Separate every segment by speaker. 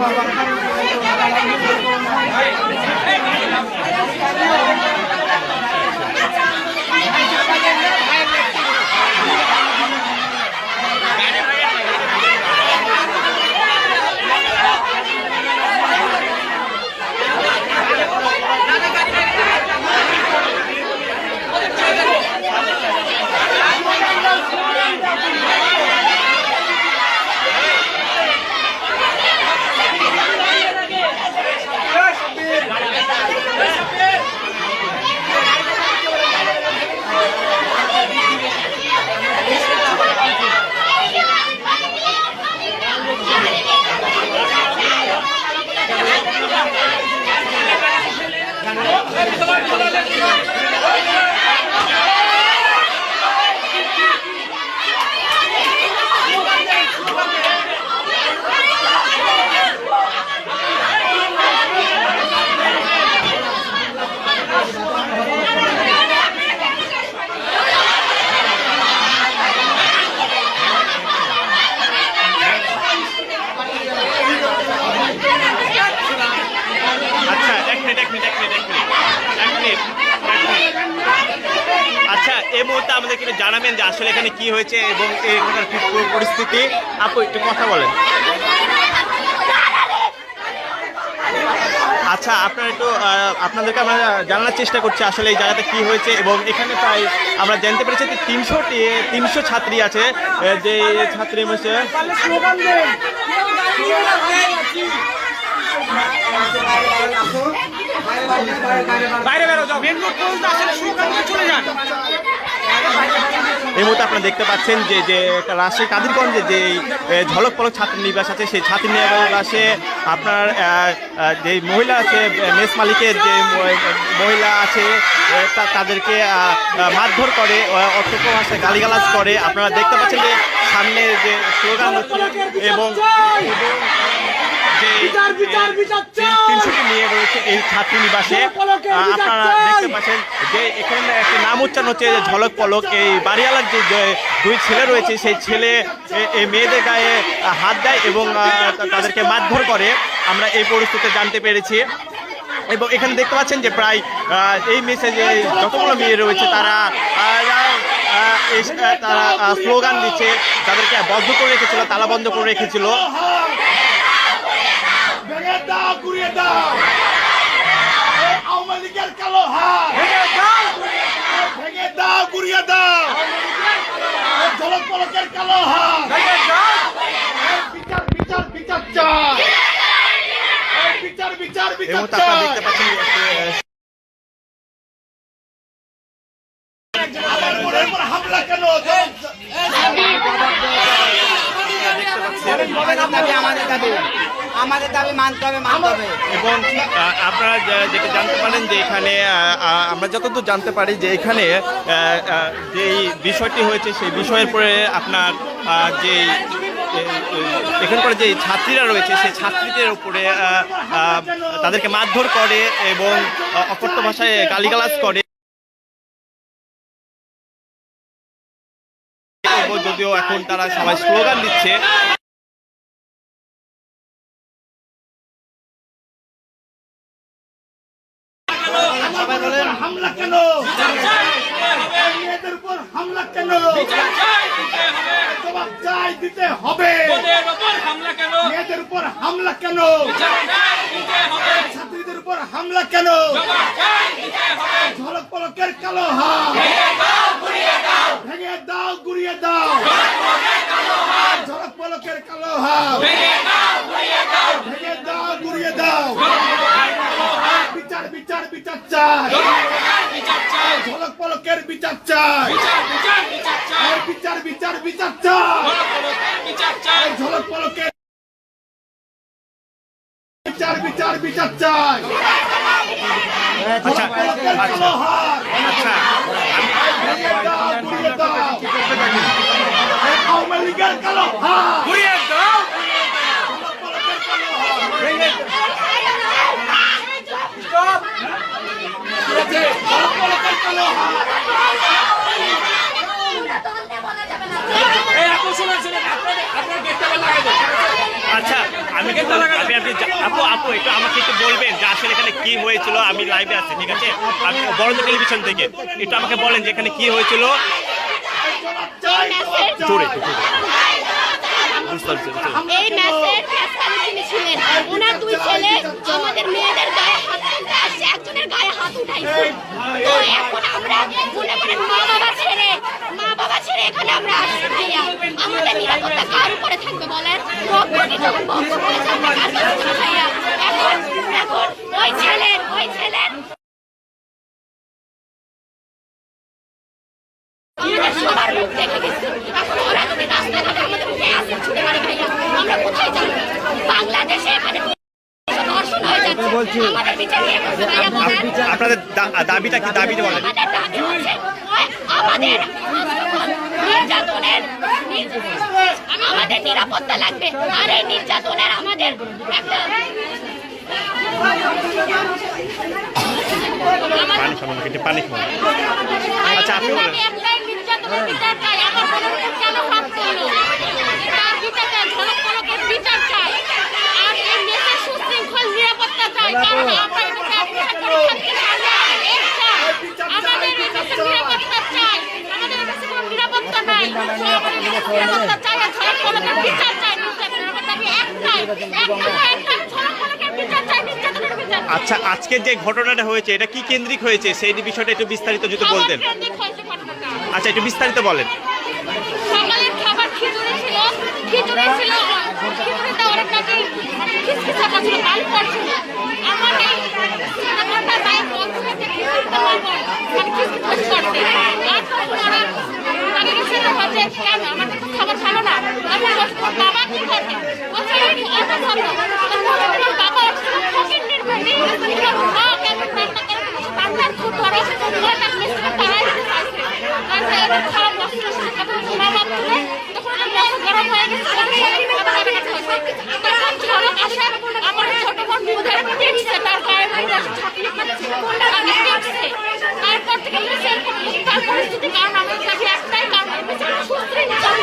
Speaker 1: বাবা আচ্ছা এক মিনিট এক মিনিট এক মিনিট এক মিনিট এক মিনিট এক মিনিট। আচ্ছা এই মুহূর্তে আমাদেরকে একটু জানাবেন যে আসলে এখানে কি হয়েছে এবং এখানকার কি পরিস্থিতি। আপু, একটু কথা বলেন। আচ্ছা আপনারা একটু আপনাদেরকে আমরা জানার চেষ্টা করছি আসলে এই জায়গাতে কি হয়েছে এবং এখানে প্রায় আমরা জানতে পেরেছি যে তিনশোটি তিনশো ছাত্রী আছে যে ছাত্রী হচ্ছে এই মুহূর্তে আপনারা দেখতে পাচ্ছেন যে যে রাজশাহী কাদিরগঞ্জে যে ঝলক পলক ছাত্র নিবাস আছে, সেই ছাত্র নিবাসে আপনার যে মহিলা আছে মেস মালিকের যে মহিলা আছে তাদেরকে মারধর করে অসভ্য ভাষায় গালিগালাজ করে। আপনারা দেখতে পাচ্ছেন যে সামনে যে স্লোগান এবং
Speaker 2: বিচার, বিচার, বিচার চাই!
Speaker 1: তিনশোটি নিয়ে রয়েছে এই ছাত্রী নিবাসে। আপনারা! দেখতে পাচ্ছেন যে এখানে একটা নাম উচ্চারণ হচ্ছে যে ঝলক পলক। এই বাড়িওয়ালার যে দুই ছেলে রয়েছে সেই ছেলে এই মেয়েদের গায়ে হাত দেয় এবং তাদেরকে মারধর করে। আমরা এই পরিস্থিতি জানতে পেরেছি। এবং এখানে দেখতে পাচ্ছেন যে প্রায় এই মেসেজে যতগুলো মেয়ে রয়েছে তারা তারা স্লোগান দিচ্ছে। তাদেরকে বন্ধ করে রেখেছিল তালা বন্ধ করে রেখেছিল।
Speaker 3: দাও গুড়িয়ে দাও। আওয়ামী লীগের কালো হাত। ভেঙে দাও ভেঙে দাও ঝলক পলকের কালো হাত। বিচার বিচার বিচার চাই। বিচার চাই। আমার হামলা কেন?
Speaker 4: আমাদের দাবি।
Speaker 1: এবং আপনারা যেটা জানতে পারেন যে এখানে আমরা যতদূর জানতে পারি যে এখানে যেই বিষয়টি হয়েছে, সেই বিষয়ের পরে আপনার এ- এখানকার যে ছাত্রীরা রয়েছে, সেই ছাত্রীদের উপরে তাদেরকে মারধর করে এবং অকথ্য ভাষায় গালিগালাজ করে। যদিও এখন তারা সবাই স্লোগান দিচ্ছে।
Speaker 3: হামলা কেন? মেয়েদের উপর হামলা কেন? জবাব চাই দিতে হবে। মেয়েদের উপর হামলা কেন? ছাত্রীদের উপর হামলা কেন? ঝলক পলকের কালো হাত। ভেঙে দাও গুড়িয়ে দাও। ঝলক পলকের কালো হাত। ভেঙে দাও গুড়িয়ে দাও। বিচার বিচার বিচার চাই। ঝলক পলকের বিচার চাই। বিচার বিচার বিচার চাই। ঝলক পলকের বিচার বিচার বিচার চাই। পলকের কালো হাত
Speaker 1: আচ্ছা
Speaker 3: ভেঙে দাও গুড়িয়ে দাও এই আওয়ামী লীগের কালো হাত
Speaker 2: ঘুরিয়ে দাও স্টপ
Speaker 3: ঝলক পলকের কালো হাত
Speaker 2: এই আপু শুনুন শুনুন গেটটা লাগাই দেন
Speaker 1: আচ্ছা আমি কিন্তু আপু আপু, একটু আমাকে একটু বলবেন যে আসলে এখানে কি হয়েছিল? আমি লাইভে আছি, ঠিক আছে? বড় টেলিভিশন থেকে। একটু আমাকে বলেন যে এখানে কি হয়েছিল? জোরে।
Speaker 5: এই ম্যাচের ক্যাপ্টেন যিনি ছিলেন ওনার দুই ছেলে আমাদের মেয়েদের গায়ে হাত তুলতে আসছে একজনের গায়ে হাত উঠাইছে। তো এখন আমরা মনে করেন মা বাবা ছেড়ে মা বাবা ছেড়ে এখানে আমরা আসছি ভাইয়া। আমাদের নিরাপত্তা কার উপরে থাকবে বলেন? রক্তকে যখন বন্ধ করেছে আমরা কার কাছে ভাইয়া? এখন এখন ওই ছেলের ওই ছেলের আমাদের সবার মুখ দেখে গেছে। এখন ওরা যদি রাস্তাঘাটে আমাদের মুখে আসে ছুটে মারে ভাইয়া। আমরা কোথায় যাব? বাংলাদেশে এখানে ধর্ষণ হয়ে যাচ্ছে। আমাদের বিচার কে করবে ভাইয়া
Speaker 1: আপনাদের দাবিটা কি? দাবিটা বলেন।
Speaker 5: আমাদের দাবি হচ্ছে আমাদের নির্যাতনের নির- আমাদের নিরাপত্তা লাগবে। আর এই নির্যাতনের আমাদের একটা
Speaker 1: পানি একটু পানি খাবেন আচ্ছা, আপনি বলেন।
Speaker 5: একটা একটা ঝলক পলকের বিচার চাই নির্যাতনের বিচার চাই।
Speaker 1: আচ্ছা আজকে যে ঘটনাটা হয়েছে এটা কি কেন্দ্রিক হয়েছে? সেই বিষয়টা একটু বিস্তারিত যদি বলতেন। আচ্ছা একটু বিস্তারিত বলেন।
Speaker 5: আমার আমার তো খাবার ভালো না। আমি বলছি, "তোর বাবা কি করে বলছে "আমি অটো চালাবো।" তখন তোমার বাবা হচ্ছে ফকির নির্মাণী মা কেন রান্না করে রান্নার খুব বড় ওরা তার মিস্ত্রি তারাই দিতে চাইছে আর এত খারাপ লাগছিল সেটা তখন মা বাপ তুলে তখন আমার বোন মুখে টেকছে তার গায়ে আগে টেকছে তারপর থেকে মিসের তার পরিস্থিতি কারণ আমাদের কাছে একটাই কারণ মিসের সুস্থির নিচন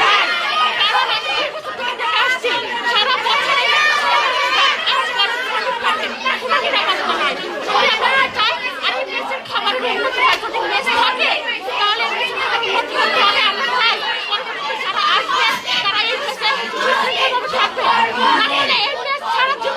Speaker 5: কারণ আমি আসছি সারা বছর মেসের খাবারের উন্নতি হয় যদি মেস থাকে তাহলে মেসের উন্নতি হতে হলে আমরা চাই পরবর্তীতে যারা আসবে তারা এই মেসে সুস্থভাবে থাকবে নাহলে এই মেস চায়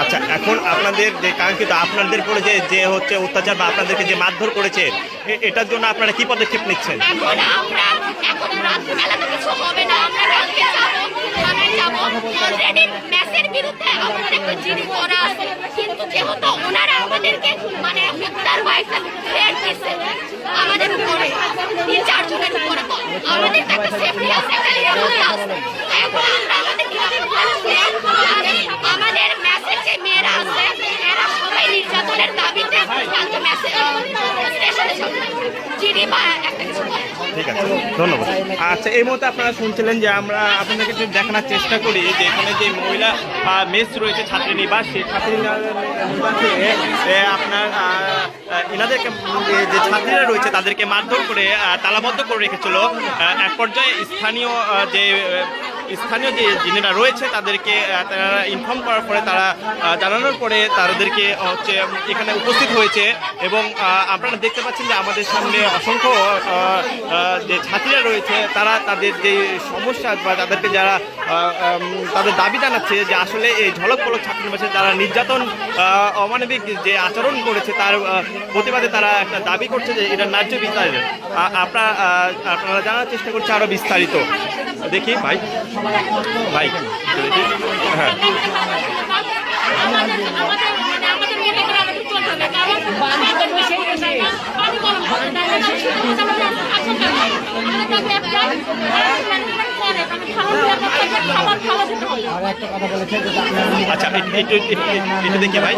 Speaker 1: আচ্ছা এখন আপনাদের যে কাঙ্ক্ষিত আপনাদের পরে যে যে হচ্ছে অত্যাচার বা আপনাদেরকে যে মারধর করেছে এটার জন্য আপনারা কি পদক্ষেপ নিচ্ছেন?
Speaker 5: মানে আমাদের সেফটি আছে এখন আমরা আমাদের আমাদের যে মেয়েরা আছে এরা সবাই নির্যাতনের দাবিতে কালকে কিছু
Speaker 1: ঠিক আছে, ধন্যবাদ। আচ্ছা এই মুহূর্তে আপনারা শুনছিলেন যে আমরা আপনাদেরকে একটু দেখানোর চেষ্টা করি যে এখানে যে মহিলা মেস রয়েছে ছাত্রী নিবাস সেই ছাত্রী নিবাসে আপনার এনাদেরকে যে ছাত্রীরা রয়েছে তাদেরকে মারধর করে তালাবদ্ধ করে রেখেছিল। এক পর্যায়ে স্থানীয় যে স্থানীয় যে যিনিরা রয়েছে তাদেরকে তারা ইনফর্ম করার পরে তারা জানানোর পরে তাদেরকে হচ্ছে, এখানে উপস্থিত হয়েছে এবং আপনারা দেখতে পাচ্ছেন যে আমাদের সামনে অসংখ্য যে ছাত্রীরা রয়েছে, তারা তাদের যে সমস্যা বা তাদেরকে যারা তাদের দাবি জানাচ্ছে যে আসলে এই ঝলক পলক ছাত্রীবাসে যারা নির্যাতন অমানবিক যে আচরণ করেছে তার প্রতিবাদে তারা একটা দাবি করছে যে এটা ন্যায্য আ- আপনারা আপনারা জানার চেষ্টা করছে আরও বিস্তারিত। দেখি ভাই। ভাই। দেখি হ্যাঁ। আচ্ছা দেখি ভাই।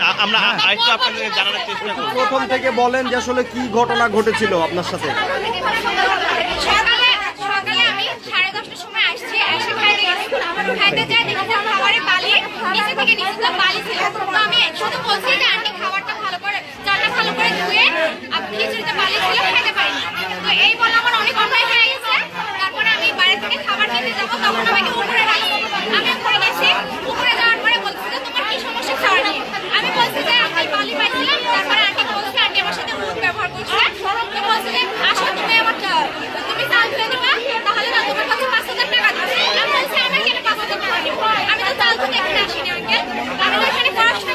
Speaker 1: আ- আমরা আরেকটু আপনাদের জানানোর চেষ্টা করব।
Speaker 6: প্রথম থেকে বলেন যে আসলে কি ঘটনা ঘটেছিল আপনার সাথে
Speaker 5: সকালে সকালে আমি সাড়ে দশটার সময় আসছি এসে খাইতে গেছি খাইতে যাই দেখি যে খাবারে বালি নিচে থেকে নিচে তো বালি ছিল। তো আমি শুধু বলছি যে, আন্টি, খাবারটা ভালো করে চালটা ভালো করে ধুয়ে খিচুড়িতে বালি ছিল, খেতে পারিনি। তো এই বলে আমার অনেক অন্যায় হয়ে গেছে। তারপরে আমি বাইরে থেকে খাবার খেতে যাব, তখন আমাকে উপরে রাখি আমি উপরে গেছি উপরে যাওয়ার পরে বলছি যে তোমার কি সমস্যা খাওয়া নিয়ে আমি বলছি যে আমি বালি পাইছিলাম তারপরে আন্টি বলছে আন্টি আমার সাথে উঠ ব্যবহার করছে তো বলছে যে আসো তুমি আমার চ- তুমি চাল ধুয়ে দিবা তাহলে না তোমার কাছে পাঁচ হাজার টাকা দিবে আমি বলছি আমি কেন পাঁচ হাজার টাকা দিব আমি তো চাল ধুতে এখানে আসিনি আঙ্কেল আমি তো এখানে পড়াশোনা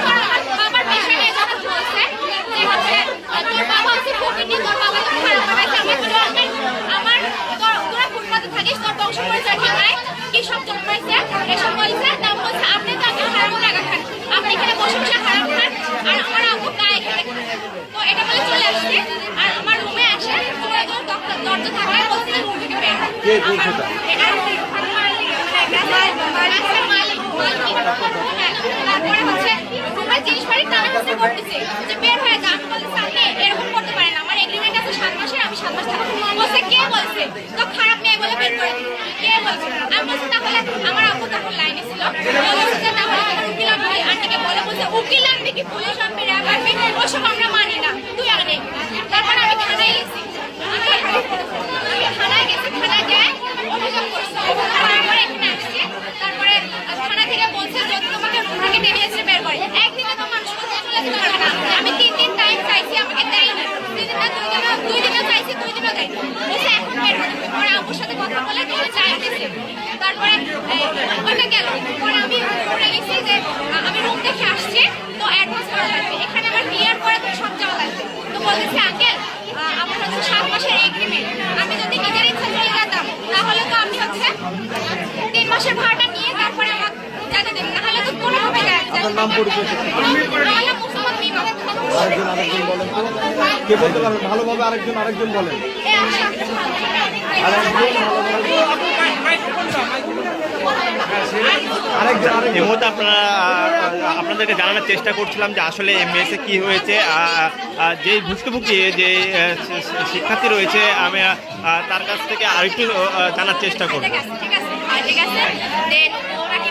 Speaker 5: কি বলছে তা টাকা তারপরে হচ্ছে জিনিস বাড়ি টানাটানি করতেছে। যে বের হয়ে যা আমি বলছি আপনি এরকম করতে পারেন না। আমার এগ্রিমেন্ট আছে সাত মাসের আমি সাত মাস থাকব বলছে কে বলছে তো খারাপ মেয়ে বলে বের করে দিল। কে বলছে আমি বলছি তাহলে আমার মানি না। তুই আনে তারপর আমি থানায় গেছি আমি আমি থানায় গেছি থানায় যাই অভিযোগ করছি তারপরে এখানে আসছি তারপরে থানা থেকে বলছে যদি তোমাকে রুম থেকে টেনে এসে বের করে একদিনে তো মানুষ কোথাও চলে যেতে পারবে না আমি তিন দিন টাইম চাইছি আমাকে না। দুই দিনে দুই দিনে দুই দিনে চাইছি দুই দিনে দেয়। বলছে এখন বের হতে হবে। পরে আপুর সাথে কথা বলে তুমি চাই তারপরে ওইটা গেল। পরে আমি যে রুম দেখে আসছি তো অ্যাডভান্স করা লাগবে। এখানে আমার বিয়ের পরে তো সব যাওয়া লাগবে। তো বলতেছি আঙ্কেল আমার হচ্ছে সাত মাসের এগ্রিমেন্ট আমি যদি নিজের ইচ্ছা চলে যেতাম তাহলে তো আমি হচ্ছে তিন মাসের ভাড়াটা নিয়ে তারপরে আমার যেতে দেবেন নাহলে তো কোনোভাবে যায়
Speaker 6: আপনার নাম পরিচয় কি?
Speaker 5: আমার নাম মুসলমান মিমা
Speaker 6: আরেকজন আরেকজন বলেন তো। কে বলতে পারবেন ভালোভাবে আরেকজন আরেকজন বলেন।
Speaker 5: এই
Speaker 6: আরেকজন ভালোভাবে আরেকজন।
Speaker 1: এই মুহূর্তে আপনারা আপনাদেরকে জানানোর চেষ্টা করছিলাম যে আসলে এই মেসে কি হয়েছে। যে ভুক্তভোগী যে শিক্ষার্থী রয়েছে আমি তার কাছ থেকে আরেকটু জানার চেষ্টা করব।
Speaker 5: ঠিক আছে ঠিক আছে। হ্যাঁ, দেন ওরা কি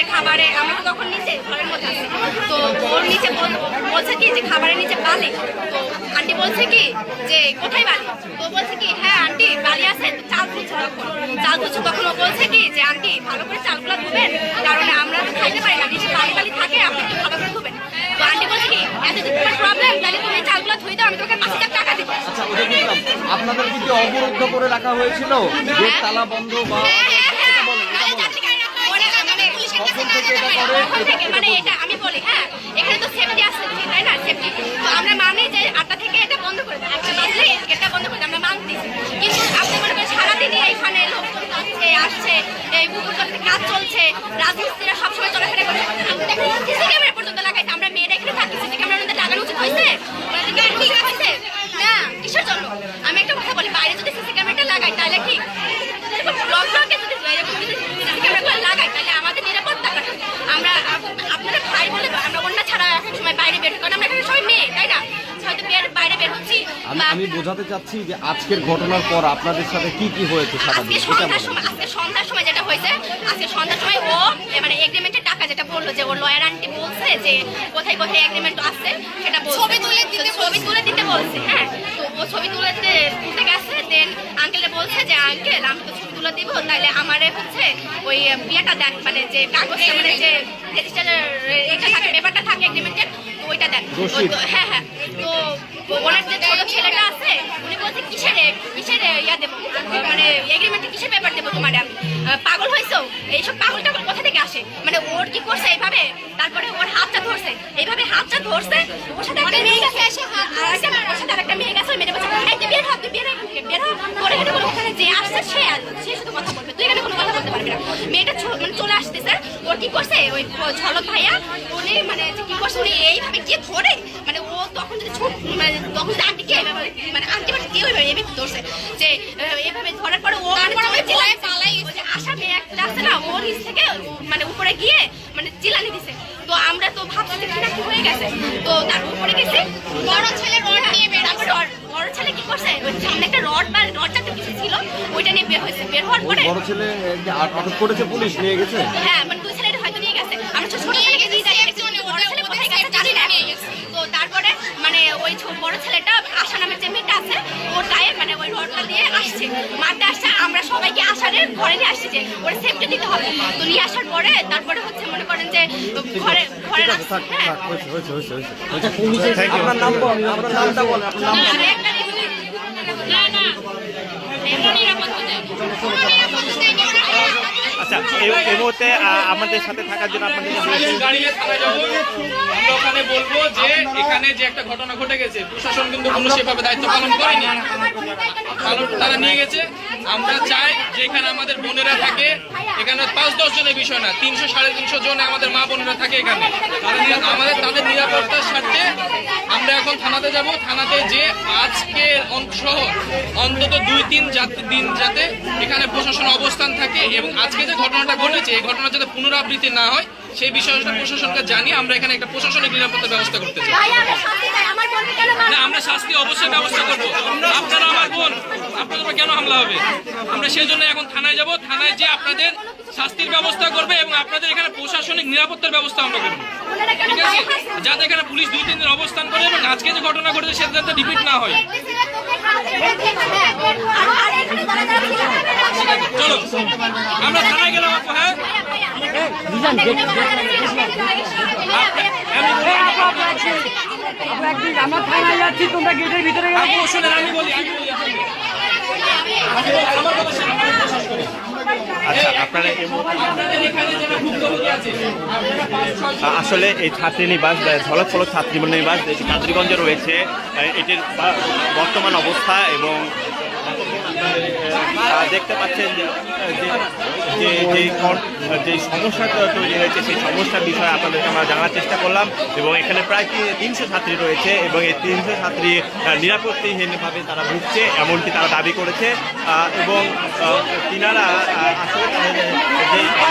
Speaker 5: যে খাবারে আমি তো তখন নিচে ঘরের মধ্যে আছি। তো ওর নিচে বল- বলছে কি যে খাবারের নিচে বালি। তো আন্টি বলছে কি যে কোথায় বালি? তো বলছে কি হ্যাঁ আন্টি বালি আছে চাল ধুচ্ছে তখন চাল ধুচ্ছে তখন ও বলছে কি যে আন্টি ভালো করে চালগুলো ধুবেন কারণ আমরা তো খাইতে পারি না। নিচে বালি বালি থাকে আপনি একটু ভালো করে ধুবেন। তো আন্টি বলছে কি এত যদি তোমার প্রবলেম তাহলে তুমি চালগুলো ধুই দাও আমি তোকে পাঁচ হাজার টাকা দিব।
Speaker 6: আচ্ছা আপনাদের কি অবরুদ্ধ করে রাখা হয়েছিল? গেট তালা বন্ধ বা
Speaker 5: হ্যাঁ, হ্যাঁ, হ্যাঁ। ওরা মানে
Speaker 6: কখন থেকে এটা করে?
Speaker 5: কখন থেকে? মানে এটা আমি বলি, হ্যাঁ, এখানে তো safety আছে, তাই না? Safety। তো আমরা মানি যে আটটা থেকে এটা বন্ধ করে দেয়। আটটা বাজলে গেটটা বন্ধ করে দেয়, আমরা মানতেছি। কিন্তু আপনি মনে করেন সারাদিনই এইখানে লোকজন যাচ্ছে, আসছে, এই পুকুর তলাতে কাজ চলছে, রাজমিস্ত্রিরা সবসময় চলাফেরা করে। আপনি দেখেন, CC ক্যামেরা পর্যন্ত লাগাইছে। আমরা মেয়েরা এখানে থাকি, CC ক্যামেরা ওনাদের লাগানো উচিত হয়েছে? ওনাদের কি উচিত হয়েছে? না, কিসের জন্য? আমি একটা কথা বলি, বাইরে যদি সিসি ক্যামেরাটা লাগাই তাহলে কি এরকম ব্লক ব্লকে যদি এরকম যদি সিসি ক্যামেরাগুলো লাগাই তাহলে আমাদের নিরাপত্তা কাটে আমরা আপ- আপনারা ভাই বলে আমরা অন্য ছাড়া এক সময় বাইরে বের হই কারণ আমরা এখানে সবাই মেয়ে তাই না হয়তো বের বাইরে বের হচ্ছি
Speaker 6: আমি
Speaker 5: বা
Speaker 6: আমি বোঝাতে চাচ্ছি যে আজকের ঘটনার পর আপনাদের সাথে কি কি হয়েছে সারাদিন?
Speaker 5: আজকে
Speaker 6: এটা
Speaker 5: সন্ধ্যার
Speaker 6: বলেন।
Speaker 5: সময় আজকে সন্ধ্যার সময় যেটা হয়েছে আজকে সন্ধ্যার সময় ও মানে এগ্রিমেন্টের টাকা যেটা বলল যে ও লয়ার আন্টি বলছে যে কোথায় কোথায় এগ্রিমেন্ট আসছে সেটা ছবি তুলে দিতে ছবি তুলে দিতে বলছে হ্যাঁ। তো ও ছবি তুলে দিতে গেছে দেন আঙ্কেলে বলছে যে আঙ্কেল আমি তো তুলে দিব তাহলে আমারে হচ্ছে ওই বিয়েটা দেন মানে যে কাগজটা মানে যে রেজিস্টার এটা থাকে পেপারটা থাকে এগ্রিমেন্টের ওইটা দেন। তো হ্যাঁ হ্যাঁ। তো ওনার যে ছোট ছেলেটা আছে উনি বলছে কিসের কিসের ইয়া দেবো? মানে এগ্রিমেন্টে কিসের পেপার দেবো তোমার আমি? পাগল হয়েছো এইসব পাগল টাগল কোথা থেকে আসে? মানে ওর কি করছে এইভাবে? তারপরে ওর হাতটা ধরছে। এইভাবে হাতটা ধরছে ওর সাথে একটা মেয়ে গেছে। এসে আর একটা ওর সাথে আরেকটা মেয়ে গেছে মেয়েটা বলছে বের হ বের বের আসতেছে ওর কি করছে? ওই ঝলক ভাইয়া উনি মানে কি করছে উনি এইভাবে গিয়ে ধরে মানে ও তখন যদি ছোট মানে তখন যদি আন্টিকে মানে আন্টি মানে কেউ এভাবে এভাবে ধরছে যে এভাবে এইভাবে ধরার পরে ও মানে পালাই মেয়ে একটা আছে না ও নিচ থেকে মানে উপরে গিয়ে মানে তো আমরা তো ভাবছি কিনা কি হয়ে গেছে। তো তার উপরে গেছে। বড় ছেলে রড নিয়ে বের তারপর বড় ছেলে কি করছে? সামনে একটা রড বা রডটা জাতীয় কিছু ছিল ওইটা নিয়ে বের হয়েছে। বের হওয়ার পরে
Speaker 6: বড় ছেলে আটক করেছে পুলিশ নিয়ে গেছে?
Speaker 5: হ্যাঁ মানে দুই ছেলেটা হয়তো নিয়ে গেছে আমরা ছোট ছোট ছেলেকে দিয়ে যাই বড় ছেলে কোথায় গেছে জানি না তো তারপরে মানে ওই ছো- বড় ছেলেটা আশা নামের যে মেয়েটা আছে ওর গায়ে মানে ওই রডটা দিয়ে আসছে। মারতে আসছে আমরা সবাইকে আশারের ঘরে নিয়ে আসছি যে ওর সেফটি দিতে হবে। তো নিয়ে আসার পরে তারপরে হচ্ছে মনে করেন যে ঘরে ঘরে রাখছে হ্যাঁ।
Speaker 6: আপনার
Speaker 1: আচ্ছা এই মুহূর্তে আমাদের সাথে থাকার জন্য আপনাদের
Speaker 2: আমরা ওখানে বলব যে এখানে যে একটা ঘটনা ঘটে গেছে প্রশাসন কিন্তু কোনো সেভাবে দায়িত্ব পালন করেনি। তারা নিয়ে গেছে। আমরা চাই যে এখানে আমাদের বোনেরা থাকে এখানে পাঁচ দশ জনের বিষয় না তিনশো সাড়ে তিনশো জন আমাদের মা বোনেরা থাকে এখানে। আমাদের তাদের নিরাপত্তার স্বার্থে আমরা এখন থানাতে যাব। থানাতে যে আজকে সহ অন্তত দুই তিন দিন যাতে এখানে প্রশাসন অবস্থান থাকে এবং আজকে যে ঘটনাটা ঘটেছে এই ঘটনা যাতে পুনরাবৃত্তি না হয় সেই বিষয়টা প্রশাসনকে জানিয়ে আমরা এখানে একটা প্রশাসনিক নিরাপত্তার ব্যবস্থা করতে চাই।
Speaker 5: আমরা
Speaker 2: শাস্তি অবশ্যই ব্যবস্থা করব। আপনারা আমার বোন। আপনাদের উপর কেন হামলা হবে? আমরা সেই জন্য এখন থানায় যাব থানায় যে আপনাদের শাস্তির ব্যবস্থা করবে এবং আপনাদের এখানে প্রশাসনিক নিরাপত্তার ব্যবস্থা আমরা করব। ঠিক আছে? যাতে এখানে পুলিশ দুই তিন দিন অবস্থান করে এবং আজকে যে ঘটনা ঘটেছে সেটা যাতে রিপিট না হয়। চলো আমরা থানায় গেলাম হ্যাঁ?
Speaker 5: আমরা-
Speaker 7: থানায় যাচ্ছি তোমরা গেটের ভিতরে
Speaker 2: আমি বলি আমি বলি
Speaker 1: আচ্ছা আপনারা আসলে এই ছাত্রী নিবাস ঝলক ফলক ছাত্রী নিবাস যেটি কাদ্রিগঞ্জে রয়েছে এটির বর্তমান অবস্থা এবং দেখতে পাচ্ছেন যে, যে- যে সমস্যা তৈরি হয়েছে, সেই সমস্যার বিষয়ে আপনাদেরকে আমরা জানার চেষ্টা করলাম। এবং এখানে প্রায় তিনশো ছাত্রী রয়েছে এবং এই তিনশো ছাত্রী নিরাপত্তাহীনভাবে তারা ভুগছে, এমনটি তারা দাবি করেছে। এবং তিনারা আসলে তাদের যে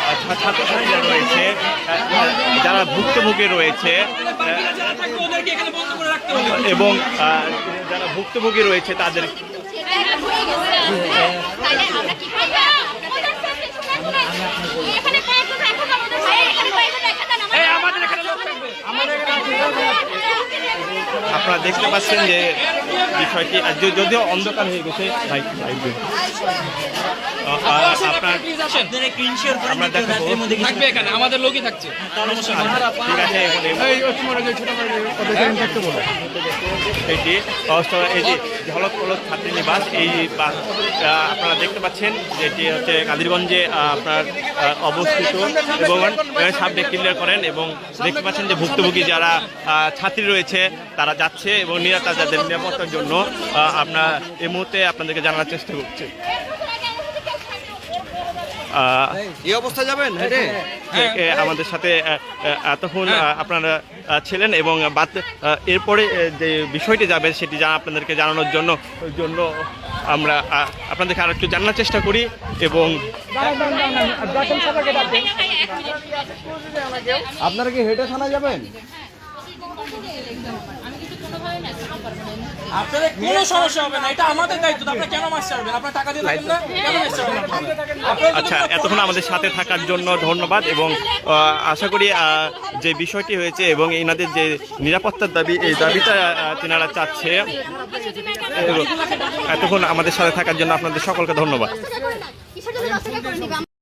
Speaker 1: ছাত্রছাত্রীরা রয়েছে যারা ভুক্তভোগী রয়েছে এবং যারা ভুক্তভোগী রয়েছে তাদের
Speaker 5: তাহলে আমরা কি করব? ওদের সাথে শুনে শুনে এখানে কয়েকজন রাখো না, ওদের ভাই এখানে কয়েকজন রেখে দেন, আমাদের-
Speaker 2: আমাদের এখানে লোক থাকবে
Speaker 1: আপনারা দেখতে পাচ্ছেন যে বিষয়টি যদিও অন্ধকার হয়ে গেছে
Speaker 2: আমাদের লোকই থাকছে।
Speaker 1: এটি অবশ্য এই যে ঝলক পলক ছাত্রী নিবাস এই আহ, আপনারা দেখতে পাচ্ছেন যে এটি হচ্ছে কাদিরগঞ্জে আহ, আপনার আহ, অবস্থিত এবং সাবডে ক্লিয়ার করেন এবং দেখতে পাচ্ছেন যে ভুক্তভোগী যারা আহ, ছাত্রী রয়েছে তারা যাচ্ছে এবং নিরাপত্তা যাদের নিরাপত্তার জন্য আমরা এই মুহূর্তে আপনাদেরকে জানার চেষ্টা করছি।
Speaker 6: এই অবস্থা যাবেন?
Speaker 2: হ্যাঁ।
Speaker 1: আমাদের সাথে এতক্ষণ আপনারা ছিলেন এবং বাদ এরপরে যে বিষয়টি যাবে সেটি যা আপনাদেরকে জানানোর জন্য জন্য আমরা আপনাদেরকে আর একটু জানার চেষ্টা করি এবং
Speaker 6: আপনারা কি হেঁটে থানা যাবেন
Speaker 5: আমি কিন্তু কোনোভাবে মেসেজ পারব না
Speaker 2: আপনাদের কোনো সমস্যা হবে না এটা আমাদের দায়িত্ব আপনারা কেন মাছ ছাড়বেন? আপনারা টাকা দিয়ে থাকেন না? কেন মাছ ছাড়বেন
Speaker 1: আচ্ছা এতক্ষণ আমাদের সাথে থাকার জন্য ধন্যবাদ এবং আশা করি যে বিষয়টি হয়েছে এবং এনাদের যে নিরাপত্তার দাবি এই দাবিটা তেনারা চাচ্ছে। এতক্ষণ আমাদের সাথে থাকার জন্য আপনাদের সকলকে ধন্যবাদ।